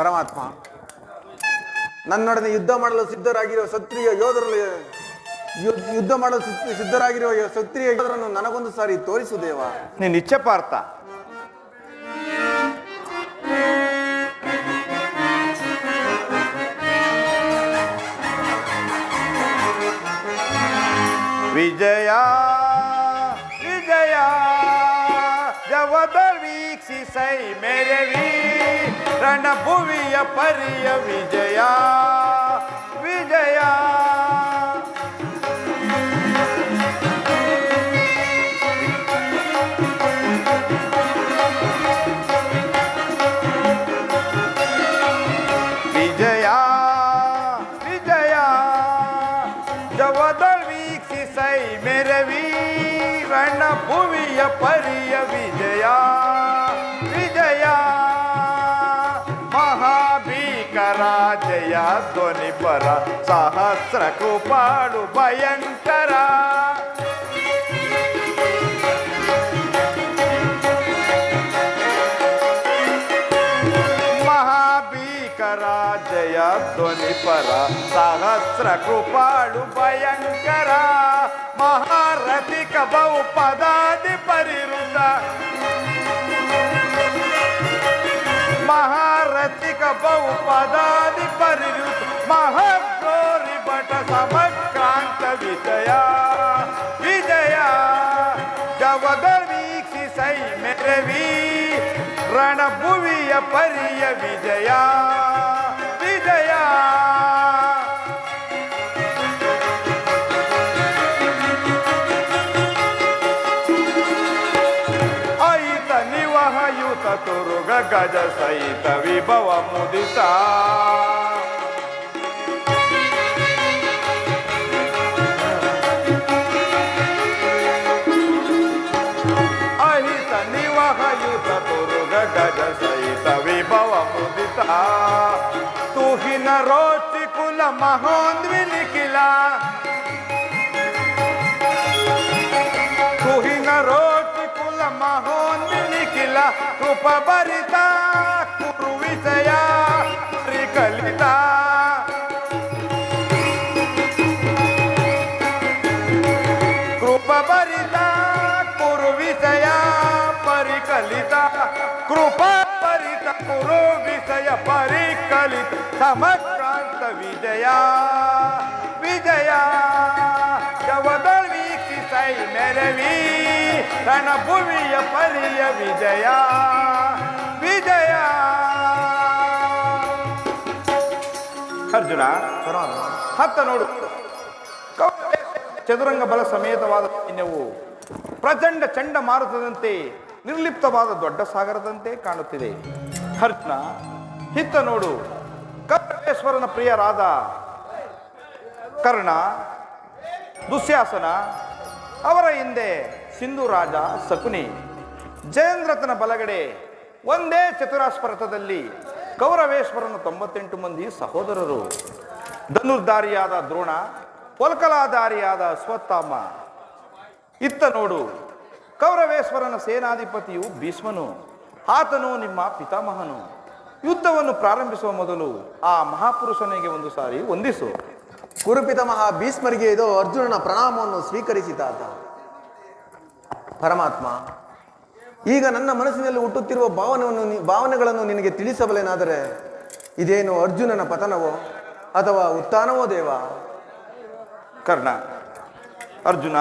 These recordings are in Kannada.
ಪರಮಾತ್ಮ. ನನ್ನೊಡನೆ ಯುದ್ಧ ಮಾಡಲು ಸಿದ್ಧರಾಗಿರುವ ಸತ್ರಿಯ ಯೋಧರಲ್ಲಿ ಯುದ್ಧ ಮಾಡಲು ಸಿದ್ಧರಾಗಿರುವ ಸತ್ರಿಯ ಯೋಧರನ್ನು ನನಗೊಂದು ಸಾರಿ ತೋರಿಸು ದೇವ. ನೀನು ಇಚ್ಛೆ ಪಾರ್ಥ. ವಿಜಯ ವಿಜಯ ಜವದ ವೀಕ್ಷಿಸೈ ಮೇರೆ ರಣಭುವಿಯ ಪರಿಯ ವಿಜಯ ವಿಜಯ ವಿಜಯ ವಿಜಯ ಜವದ జయ ధ్వని పర సహస్ర కృపాడు భయంకర. మహాభీకర జయ ధ్వని పర సహస్ర కృపాడు భయంకర. మహారథిక బహు పదాది పరిరుత మహారథిక బహుపదాది పరియుత్ మహోరి బట సమక్రాంత విజయ. విజయ. జవదీక్షి సై మెరవి రణభువియ పర్య విజయ. విజయా. చతురుగ గజ సైత విభవముదిత అహిత నివహయు చతురుగ గజ సైత విభవముదిత తుహిన రోచి కుల మహోన్విలికిలా कलिता. कृप बरिता कुरुविजया त्रिकलिता परिकलिता. कृपा परिकलित. समक्रांत विजया विजया. ವೀಕ್ಷಿಸೈ ಮೆರವಿ ಭೂಮಿಯ ಪರಿಯ ವಿಜಯ ವಿಜಯ. ಅರ್ಜುನ, ಹತ್ತ ನೋಡು. ಚದುರಂಗ ಬಲ ಸಮೇತವಾದ ಸೈನ್ಯವು ಪ್ರಚಂಡ ಚಂಡಮಾರುತದಂತೆ ನಿರ್ಲಿಪ್ತವಾದ ದೊಡ್ಡ ಸಾಗರದಂತೆ ಕಾಣುತ್ತಿದೆ. ಅರ್ಜುನ, ಹಿತ್ತ ನೋಡು. ಕಪ್ಪೇಶ್ವರನ ಪ್ರಿಯರಾದ ಕರ್ಣ ದುಶ್ಯಾಸನ ಅವರ ಹಿಂದೆ ಸಿಂಧು ರಾಜ ಸಕುನಿ ಜಯಂದ್ರತನ ಬಲಗಡೆ ಒಂದೇ ಚತುರಾಸ್ಪರ್ಥದಲ್ಲಿ ಕೌರವೇಶ್ವರನ ತೊಂಬತ್ತೆಂಟು ಮಂದಿ ಸಹೋದರರು. ಧನುರ್ಧಾರಿಯಾದ ದ್ರೋಣ ಪೊಲ್ಕಲಾಧಾರಿಯಾದ ಅಶ್ವತ್ಥಾಮ ಇತ್ತ ನೋಡು ಕೌರವೇಶ್ವರನ ಸೇನಾಧಿಪತಿಯು ಭೀಷ್ಮನು, ಆತನು ನಿಮ್ಮ ಪಿತಾಮಹನು. ಯುದ್ಧವನ್ನು ಪ್ರಾರಂಭಿಸುವ ಮೊದಲು ಆ ಮಹಾಪುರುಷನಿಗೆ ಒಂದು ಸಾರಿ ವಂದಿಸು. ಕುರುಪಿತಮಹ ಭೀಷ್ಮರಿಗೆ ಇದು ಅರ್ಜುನನ ಪ್ರಣಾಮವನ್ನು ಸ್ವೀಕರಿಸಿದಾತ ಪರಮಾತ್ಮ ಈಗ ನನ್ನ ಮನಸ್ಸಿನಲ್ಲಿ ಹುಟ್ಟುತ್ತಿರುವ ಭಾವನೆಯನ್ನು ಭಾವನೆಗಳನ್ನು ನಿನಗೆ ತಿಳಿಸಬಲ್ಲೇನಾದರೆ ಇದೇನು ಅರ್ಜುನನ ಪತನವೋ ಅಥವಾ ಉತ್ಥಾನವೋ ದೇವ? ಕರ್ಣ ಅರ್ಜುನ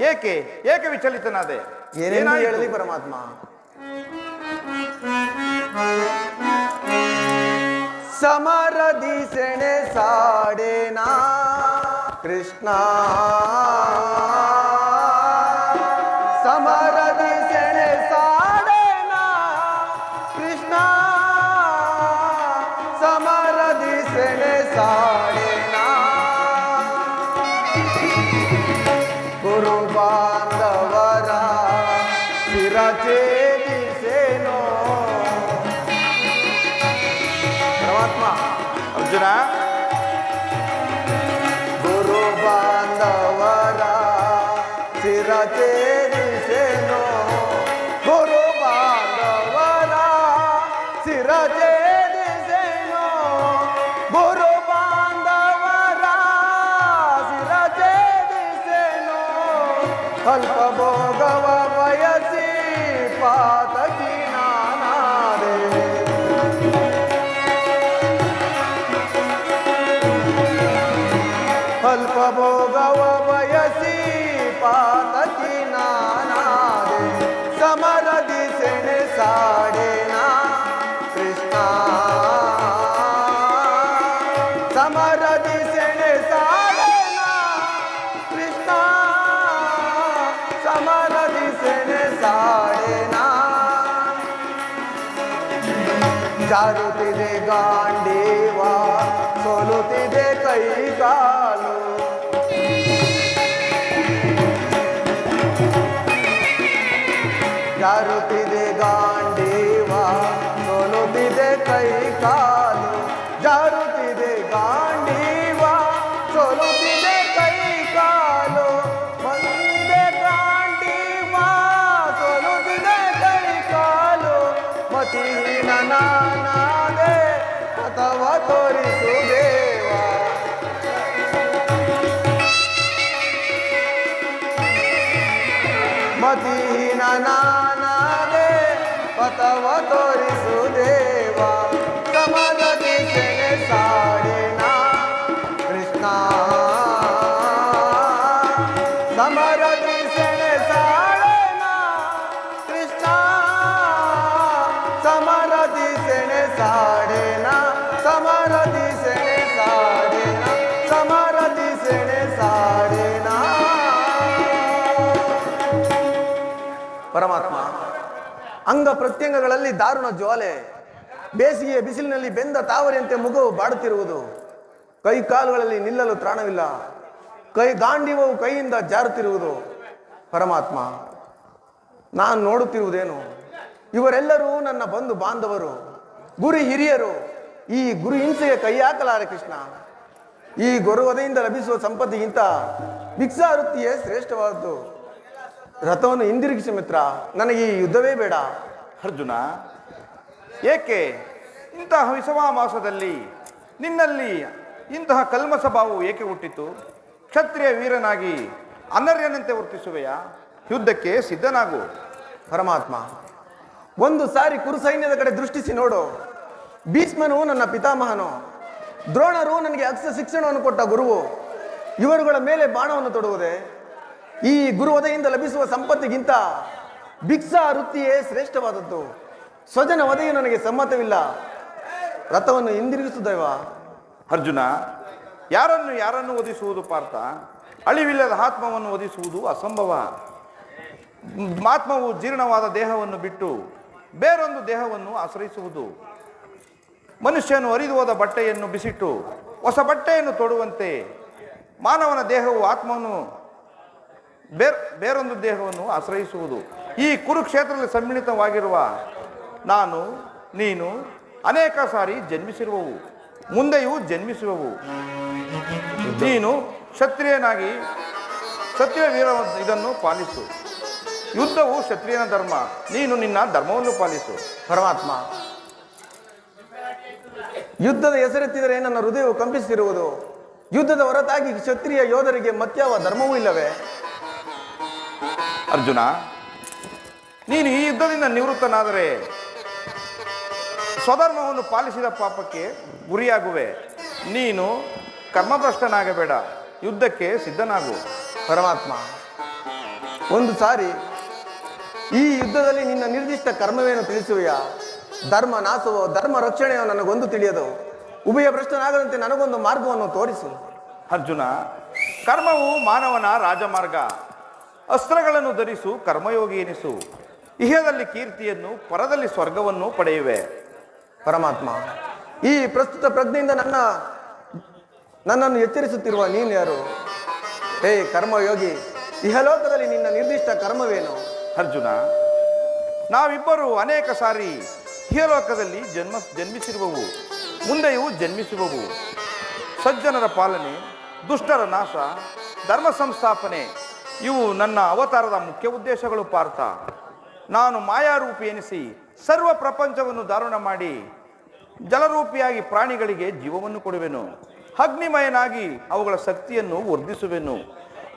ಏಕೆ ಏಕೆ ವಿಚಲಿತನಾದೆ? ಏನೆಂದು ಹೇಳಲಿ ಪರಮಾತ್ಮ? ಸಮರದಿ ಸೆಣೆ ಸಾಡೇನಾ? ಕೃಷ್ಣ. ಸಮರದಿ ডাকে ছাড়ে না चारू तिथे गांडेवा सोलो तिथे कै कालो चारू तिथे गांडेवा सोलो तिथे कै कालो चारू तिथे गांडेवा सोलो ಮತಿಹೀನ ನಾನಾದೆ ಪಥವ ತೋರಿಸು ಅಂಗ ಪ್ರತ್ಯಂಗಗಳಲ್ಲಿ ದಾರುಣ ಜ್ವಾಲೆ. ಬೇಸಿಗೆಯ ಬಿಸಿಲಿನಲ್ಲಿ ಬೆಂದ ತಾವರೆಯಂತೆ ಮುಖವು ಬಾಡುತ್ತಿರುವುದು. ಕೈ ಕಾಲುಗಳಲ್ಲಿ ನಿಲ್ಲಲು ತ್ರಾಣವಿಲ್ಲ. ಕೈ ಗಾಂಡಿವವು ಕೈಯಿಂದ ಜಾರುತ್ತಿರುವುದು. ಪರಮಾತ್ಮ, ನಾನು ನೋಡುತ್ತಿರುವುದೇನು? ಇವರೆಲ್ಲರೂ ನನ್ನ ಬಂಧು ಬಾಂಧವರು, ಗುರಿ ಹಿರಿಯರು, ಈ ಗುರು ಹಿಂಸೆಗೆ ಕೈ ಹಾಕಲಾರೆ ಕೃಷ್ಣ. ಈ ಗೊರುವದೆಯಿಂದ ಲಭಿಸುವ ಸಂಪತ್ತಿಗಿಂತ ಭಿಕ್ಷಾವೃತ್ತಿಯೇ ಶ್ರೇಷ್ಠವಾದದ್ದು ರಥವನ್ನು ಹಿಂದಿರುಗಿಸಿ ಮಿತ್ರ. ನನಗೆ ಈ ಯುದ್ಧವೇ ಬೇಡ. ಅರ್ಜುನ, ಏಕೆ ಇಂತಹ ವಿಷವಾಮಾಸದಲ್ಲಿ ನಿನ್ನಲ್ಲಿ ಇಂತಹ ಕಲ್ಮಸ ಭಾವವು ಏಕೆ ಹುಟ್ಟಿತು? ಕ್ಷತ್ರಿಯ ವೀರನಾಗಿ ಅನರ್ಯನಂತೆ ವರ್ತಿಸುವೆಯಾ? ಯುದ್ಧಕ್ಕೆ ಸಿದ್ಧನಾಗು. ಪರಮಾತ್ಮ, ಒಂದು ಸಾರಿ ಕುರು ಸೈನ್ಯದ ಕಡೆ ದೃಷ್ಟಿಸಿ ನೋಡು. ಭೀಷ್ಮನು ನನ್ನ ಪಿತಾಮಹನು. ದ್ರೋಣರು ನನಗೆ ಅಕ್ಷ ಶಿಕ್ಷಣವನ್ನು ಕೊಟ್ಟ ಗುರುವು. ಇವರುಗಳ ಮೇಲೆ ಬಾಣವನ್ನು ತೊಡುವುದೇ ಈ ಗುರುವದೆಯಿಂದ ಲಭಿಸುವ ಸಂಪತ್ತಿಗಿಂತ ಭಿಕ್ಷಾ ವೃತ್ತಿಯೇ ಶ್ರೇಷ್ಠವಾದದ್ದು. ಸ್ವಜನ ವಧೆಯು ನನಗೆ ಸಮ್ಮತವಿಲ್ಲ. ರಥವನ್ನು ಹಿಂದಿರುಗಿಸುತ್ತೇವ ಅರ್ಜುನ, ಯಾರನ್ನು ಯಾರನ್ನು ಒದಿಸುವುದು ಪಾರ್ಥ? ಅಳಿವಿಲ್ಲದ ಆತ್ಮವನ್ನು ಒದಿಸುವುದು ಅಸಂಭವ. ಆತ್ಮವು ಜೀರ್ಣವಾದ ದೇಹವನ್ನು ಬಿಟ್ಟು ಬೇರೊಂದು ದೇಹವನ್ನು ಆಶ್ರಯಿಸುವುದು. ಮನುಷ್ಯನು ಹರಿದು ಹೋದ ಬಟ್ಟೆಯನ್ನು ಬಿಸಿಟ್ಟು ಹೊಸ ಬಟ್ಟೆಯನ್ನು ತೊಡುವಂತೆ ಮಾನವನ ದೇಹವು ಆತ್ಮವನ್ನು ಬೇರ್, ಬೇರೊಂದು ದೇಹವನ್ನು ಆಶ್ರಯಿಸುವುದು. ಈ ಕುರುಕ್ಷೇತ್ರದಲ್ಲಿ ಸಮ್ಮಿಳಿತವಾಗಿರುವ ನಾನು, ನೀನು ಅನೇಕ ಸಾರಿ ಜನ್ಮಿಸಿರುವವು. ಮುಂದೆಯೂ ಜನ್ಮಿಸುವವು. ನೀನು ಕ್ಷತ್ರಿಯನಾಗಿ, ಕ್ಷತ್ರಿಯ ವೀರ ಇದನ್ನು ಪಾಲಿಸು. ಯುದ್ಧವು ಕ್ಷತ್ರಿಯನ ಧರ್ಮ, ನೀನು ನಿನ್ನ ಧರ್ಮವನ್ನು ಪಾಲಿಸು. ಪರಮಾತ್ಮ, ಯುದ್ಧದ ಹೆಸರೆತ್ತಿದರೆ ನನ್ನ ಹೃದಯವು ಕಂಪಿಸಿರುವುದು ಯುದ್ಧದ ಹೊರತಾಗಿ ಕ್ಷತ್ರಿಯ ಯೋಧರಿಗೆ ಮತ್ಯಾವ ಧರ್ಮವೂ ಇಲ್ಲವೇ? ಅರ್ಜುನ, ನೀನು ಈ ಯುದ್ಧದಿಂದ ನಿವೃತ್ತನಾದರೆ ಸ್ವಧರ್ಮವನ್ನು ಪಾಲಿಸಿದ ಪಾಪಕ್ಕೆ ಗುರಿಯಾಗುವೆ. ನೀನು ಕರ್ಮಭ್ರಷ್ಟನಾಗಬೇಡ, ಯುದ್ಧಕ್ಕೆ ಸಿದ್ಧನಾಗು. ಪರಮಾತ್ಮ, ಒಂದು ಸಾರಿ ಈ ಯುದ್ಧದಲ್ಲಿ ನಿನ್ನ ನಿರ್ದಿಷ್ಟ ಕರ್ಮವೇನು ತಿಳಿಸುವೆಯಾ? ಧರ್ಮ ನಾಶವೋ, ಧರ್ಮ ರಕ್ಷಣೆಯೋ ನನಗೊಂದು ತಿಳಿಯದು. ಉಭಯ ಭ್ರಷ್ಟನಾಗದಂತೆ ನನಗೊಂದು ಮಾರ್ಗವನ್ನು ತೋರಿಸು. ಅರ್ಜುನ, ಕರ್ಮವು ಮಾನವನ ರಾಜಮಾರ್ಗ. ಅಸ್ತ್ರಗಳನ್ನು ಧರಿಸು, ಕರ್ಮಯೋಗಿ ಎನಿಸು ಇಹದಲ್ಲಿ ಕೀರ್ತಿಯನ್ನು, ಪರದಲ್ಲಿ ಸ್ವರ್ಗವನ್ನು ಪಡೆಯುವೆ. ಪರಮಾತ್ಮ, ಈ ಪ್ರಸ್ತುತ ಪ್ರಜ್ಞೆಯಿಂದ ನನ್ನ, ನನ್ನನ್ನು ಎಚ್ಚರಿಸುತ್ತಿರುವ ನೀನು ಯಾರು? ಹೇ ಕರ್ಮಯೋಗಿ, ಇಹಲೋಕದಲ್ಲಿ ನಿನ್ನ ನಿರ್ದಿಷ್ಟ ಕರ್ಮವೇನು? ಅರ್ಜುನ, ನಾವಿಬ್ಬರು ಅನೇಕ ಸಾರಿ ಇಹಲೋಕದಲ್ಲಿ ಜನ್ಮ, ಜನ್ಮಿಸಿರುವವು. ಮುಂದೆಯೂ ಜನ್ಮಿಸುವವು. ಸಜ್ಜನರ ಪಾಲನೆ, ದುಷ್ಟರ ನಾಶ, ಧರ್ಮ ಸಂಸ್ಥಾಪನೆ ಇವು ನನ್ನ ಅವತಾರದ ಮುಖ್ಯ ಉದ್ದೇಶಗಳು ಪಾರ್ಥ. ನಾನು ಮಾಯಾರೂಪಿ ಎನಿಸಿ ಸರ್ವ ಪ್ರಪಂಚವನ್ನು ಧಾರಣ ಮಾಡಿ ಜಲರೂಪಿಯಾಗಿ ಪ್ರಾಣಿಗಳಿಗೆ ಜೀವವನ್ನು ಕೊಡುವೆನು. ಅಗ್ನಿಮಯನಾಗಿ ಅವುಗಳ ಶಕ್ತಿಯನ್ನು ವರ್ಧಿಸುವೆನು.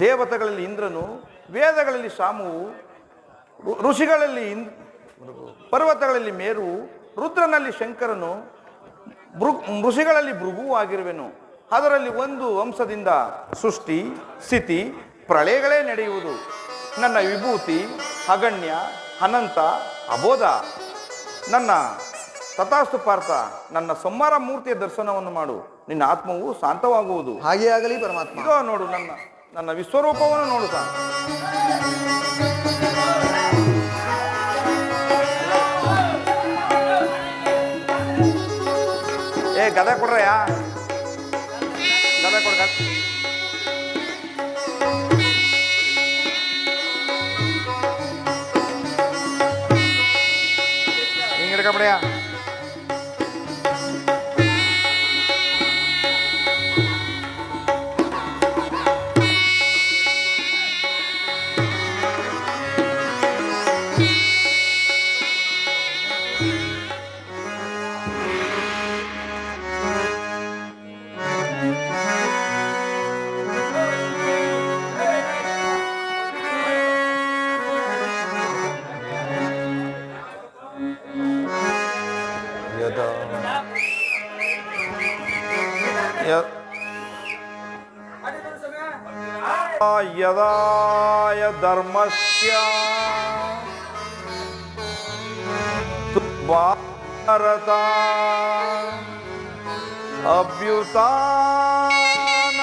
ದೇವತೆಗಳಲ್ಲಿ ಇಂದ್ರನು, ವೇದಗಳಲ್ಲಿ ಶಾಮುವು, ಋಷಿಗಳಲ್ಲಿ ಪರ್ವತಗಳಲ್ಲಿ ಮೇರು, ರುದ್ರನಲ್ಲಿ ಶಂಕರನು ಋಷಿಗಳಲ್ಲಿ ಭೃಗುವಾಗಿರುವೆನು ಅದರಲ್ಲಿ ಒಂದು ಅಂಶದಿಂದ ಸೃಷ್ಟಿ, ಸ್ಥಿತಿ ಪ್ರಳಯಗಳೇ ನಡೆಯುವುದು. ನನ್ನ ವಿಭೂತಿ ಅಗಣ್ಯ ಅನಂತ ಅಬೋಧ. ನನ್ನ ತಥಾಸ್ತು ಪಾರ್ಥ ನನ್ನ ಸೋಮವಾರ ಮೂರ್ತಿಯ ದರ್ಶನವನ್ನು ಮಾಡು. ನಿನ್ನ ಆತ್ಮವು ಶಾಂತವಾಗುವುದು. ಹಾಗೆ ಆಗಲಿ ಪರಮಾತ್ಮ. ಇದೋ ನೋಡು ನನ್ನ ನನ್ನ ವಿಶ್ವರೂಪವನ್ನು ನೋಡು ಸಾ ಏ ಗದ ಕೊಡ್ರಯ್ಯ. Cà 的 यदाय धर्मस्य भारता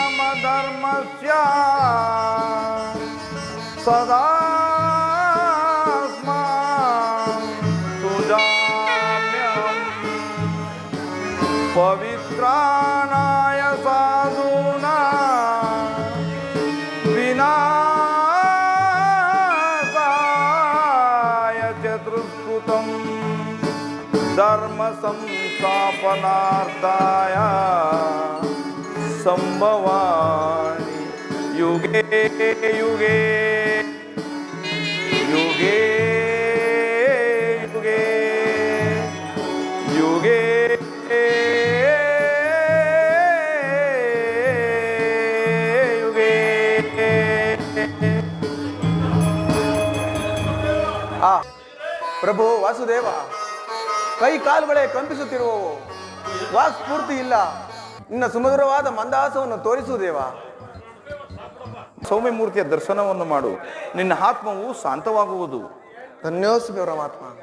अभ्युतानमधर्मस्य सदा चतुष्कृतं धर्मसंस्थापनार्थाय सम्भवानि युगे युगे युगे युगे ಪ್ರಭು ವಾಸುದೇವ, ಕೈ ಕಾಲುಗಳೇ ಕಂಪಿಸುತ್ತಿರುವವು. ವಾಕ್ಸ್ಫೂರ್ತಿ ಇಲ್ಲ. ನಿನ್ನ ಸುಮಧುರವಾದ ಮಂದಾಸವನ್ನು ತೋರಿಸುವುದೇವ ದೇವ. ಸೌಮ್ಯ ಮೂರ್ತಿಯ ದರ್ಶನವನ್ನು ಮಾಡು. ನಿನ್ನ ಆತ್ಮವು ಶಾಂತವಾಗುವುದು. ಧನ್ಯೋಸ್ಮಿ ಪರಮಾತ್ಮ.